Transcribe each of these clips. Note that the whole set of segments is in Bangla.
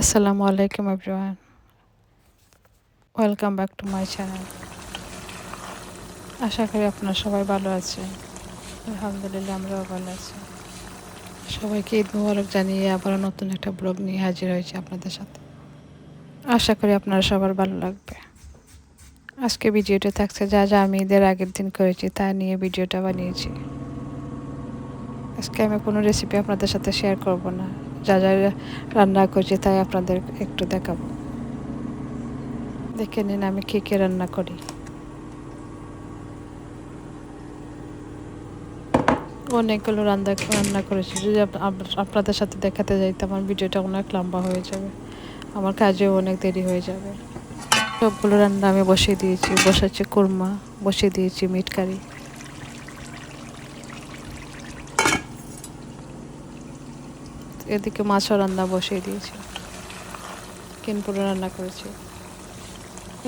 আসসালামু আলাইকুম everyone. Welcome back to my channel. আশা করি আপনারা সবাই ভালো আছেন। আলহামদুলিল্লাহ, আমরাও ভালো আছি। সবাইকে ঈদ মুবারক জানিয়ে আবার নতুন একটা ব্লগ নিয়ে হাজির হয়েছে আপনাদের সাথে। আশা করি আপনারা সবার ভালো লাগবে। আজকে ভিডিওটা থাকছে যা যা আমি ঈদের আগের দিন করেছি তা নিয়ে ভিডিওটা বানিয়েছি। আজকে আমি কোনো রেসিপি আপনাদের সাথে শেয়ার করব না। যা যা রান্না করছি তাই আপনাদের একটু দেখাবো। দেখে নিন আমি কী কী রান্না করি। অনেকগুলো রান্না রান্না করেছি। যদি আপনাদের সাথে দেখাতে যাইতে আমার ভিডিওটা অনেক লম্বা হয়ে যাবে। আমার কাজেও অনেক দেরি হয়ে যাবে। সবগুলো রান্না আমি বসিয়ে দিয়েছি। বসাচ্ছি কোরমা, বসিয়ে দিয়েছি মিট কারি। এদিকে মাছও রান্না বসিয়ে দিয়েছি। কিনপুরে রান্না করেছি।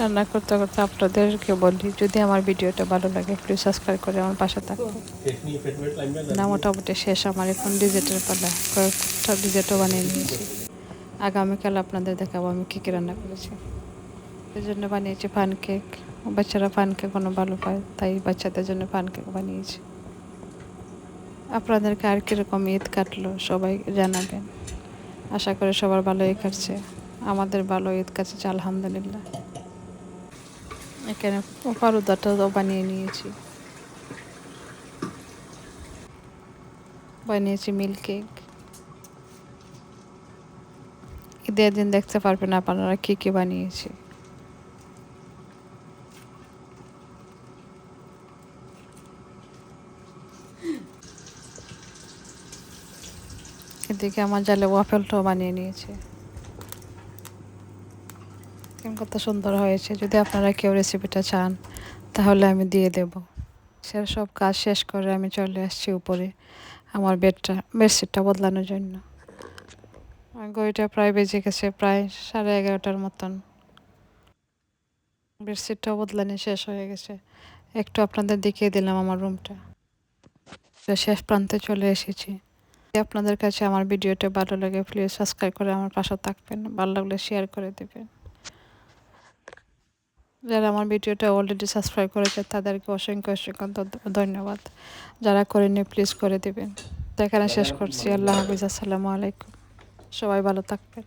রান্না করতে করতে আপনাদেরকে বলি, যদি আমার ভিডিওটা ভালো লাগে প্লিজ সাবস্ক্রাইব করে আমার পাশে থাকবে না মোটামুটি শেষ, আমার এখন ডিজিটাল পালা, কয়েকটা ডিজিটও বানিয়ে নিয়েছি। আগামীকাল আপনাদের দেখাবো আমি কী কী রান্না করেছি। এই জন্য বানিয়েছি পান কেক বাচ্চারা পান কেক কোনো ভালো পায়, তাই বাচ্চাদের জন্য পান কেক বানিয়েছি। আপনাদেরকে আর কীরকম ঈদ কাটলো, সবাই জানাবেন। আশা করি সবার ভালোই কাটছে। আমাদের ভালো ঈদ কাটছে, আলহামদুলিল্লাহ। এখানে ফারুদাটাও বানিয়ে নিয়েছি। বানিয়েছি মিল্ক কেক ঈদের দিন দেখতে পারবেন আপনারা কী কী বানিয়েছি। এদিকে আমার জালে ওয়াফেলটাও বানিয়ে নিয়েছে। কত সুন্দর হয়েছে। যদি আপনারা কেউ রেসিপিটা চান, তাহলে আমি দিয়ে দেব। সে সব কাজ শেষ করে আমি চলে আসছি উপরে, আমার বেডটা, বেডশিটটা বদলানোর জন্য। গড়িটা প্রায় বেজে গেছে, প্রায় সাড়ে এগারোটার মতন। বেডশিটটাও বদলানো শেষ হয়ে গেছে। একটু আপনাদের দেখিয়ে দিলাম আমার রুমটা শেষ প্রান্তে চলে এসেছি। আপনাদের কাছে আমার ভিডিওটা ভালো লাগে প্লিজ সাবস্ক্রাইব করে আমার পাশে থাকবেন। ভালো লাগলে শেয়ার করে দেবেন। যারা আমার ভিডিওটা অলরেডি সাবস্ক্রাইব করেছে তাদেরকে অসংখ্য অসংখ্য ধন্যবাদ। যারা করেনি প্লিজ করে দেবেন। তো এখানে শেষ করছি। আল্লাহ হাফিজ আসসালামু আলাইকুম। সবাই ভালো থাকবেন।